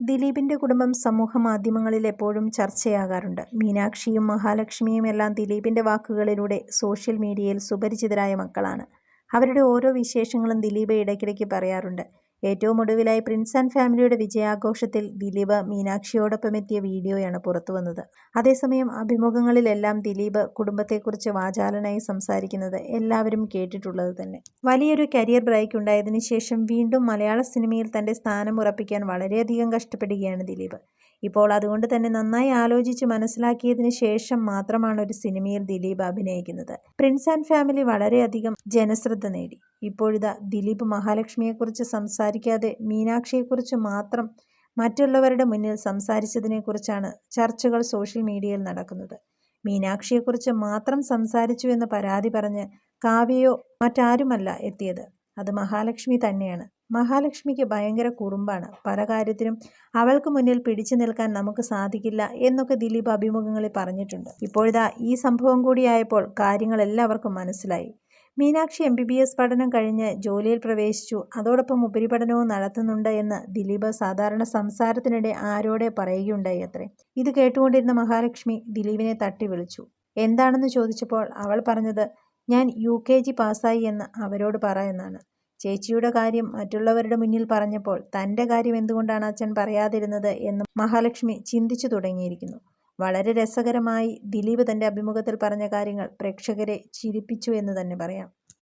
ദിലീപിന്റെ കുടുംബം സമൂഹ മാധ്യമങ്ങളിൽ എപ്പോഴും ചർച്ചയാകാറുണ്ട്. മീനാക്ഷിയും മഹാലക്ഷ്മിയും എല്ലാം ദിലീപിന്റെ വാക്കുകളിലൂടെ സോഷ്യൽ മീഡിയയിൽ സുപരിചിതരായ മക്കളാണ്. അവരുടെ ഓരോ വിശേഷങ്ങളും ദിലീപ് ഇടയ്ക്കിടയ്ക്ക് പറയാറുണ്ട്. ഏറ്റവും ഒടുവിലായി പ്രിൻസ് ആൻഡ് ഫാമിലിയുടെ വിജയാഘോഷത്തിൽ ദിലീപ് മീനാക്ഷിയോടൊപ്പം എത്തിയ വീഡിയോയാണ് പുറത്തുവന്നത്. അതേസമയം അഭിമുഖങ്ങളിലെല്ലാം ദിലീപ് കുടുംബത്തെക്കുറിച്ച് വാചാലനായി സംസാരിക്കുന്നത് എല്ലാവരും കേട്ടിട്ടുള്ളത് തന്നെ. വലിയൊരു കരിയർ ബ്രേക്ക് ഉണ്ടായതിനു ശേഷം വീണ്ടും മലയാള സിനിമയിൽ തന്റെ സ്ഥാനം ഉറപ്പിക്കാൻ വളരെയധികം കഷ്ടപ്പെടുകയാണ് ദിലീപ്. ഇപ്പോൾ അതുകൊണ്ട് തന്നെ നന്നായി ആലോചിച്ച് മനസ്സിലാക്കിയതിന് ശേഷം മാത്രമാണ് ഒരു സിനിമയിൽ ദിലീപ് അഭിനയിക്കുന്നത്. പ്രിൻസ് ആൻഡ് ഫാമിലി വളരെയധികം ജനശ്രദ്ധ നേടി. ഇപ്പോഴിതാ ദിലീപ് മഹാലക്ഷ്മിയെക്കുറിച്ച് സംസാരിക്കാതെ മീനാക്ഷിയെക്കുറിച്ച് മാത്രം മറ്റുള്ളവരുടെ മുന്നിൽ സംസാരിച്ചതിനെക്കുറിച്ചാണ് ചർച്ചകൾ സോഷ്യൽ മീഡിയയിൽ നടക്കുന്നത്. മീനാക്ഷിയെക്കുറിച്ച് മാത്രം സംസാരിച്ചു എന്ന് പരാതി പറഞ്ഞ് കാവ്യയോ മറ്റാരുമല്ല എത്തിയത്. അത് മഹാലക്ഷ്മി തന്നെയാണ്. മഹാലക്ഷ്മിക്ക് ഭയങ്കര കുറുമ്പാണ്. പല കാര്യത്തിനും അവൾക്ക് മുന്നിൽ പിടിച്ചു നിൽക്കാൻ നമുക്ക് സാധിക്കില്ല എന്നൊക്കെ ദിലീപ് അഭിമുഖങ്ങളിൽ പറഞ്ഞിട്ടുണ്ട്. ഇപ്പോഴിതാ ഈ സംഭവം കൂടിയായപ്പോൾ കാര്യങ്ങൾ എല്ലാവർക്കും മനസ്സിലായി. Meenakshi M B B S പഠനം കഴിഞ്ഞ് ജോലിയിൽ പ്രവേശിച്ചു. അതോടൊപ്പം ഉപരിപഠനവും നടത്തുന്നുണ്ട് എന്ന് ദിലീപ് സാധാരണ സംസാരത്തിനിടെ ആരോടെ പറയുകയുണ്ടായി അത്രേ ഇത് കേട്ടുകൊണ്ടിരുന്ന മഹാലക്ഷ്മി ദിലീപിനെ തട്ടി വിളിച്ചു. എന്താണെന്ന് ചോദിച്ചപ്പോൾ അവൾ പറഞ്ഞത് ഞാൻ യു കെ ജി പാസ്സായി എന്ന് അവരോട് പറ എന്നാണ്. ചേച്ചിയുടെ കാര്യം മറ്റുള്ളവരുടെ മുന്നിൽ പറഞ്ഞപ്പോൾ തന്റെ കാര്യം എന്തുകൊണ്ടാണ് അച്ഛൻ പറയാതിരുന്നത് എന്ന് മഹാലക്ഷ്മി ചിന്തിച്ചു തുടങ്ങിയിരിക്കുന്നു. വളരെ രസകരമായി ദിലീപ് തന്റെ അഭിമുഖത്തിൽ പറഞ്ഞ കാര്യങ്ങൾ പ്രേക്ഷകരെ ചിരിപ്പിച്ചു എന്ന് തന്നെ പറയാം.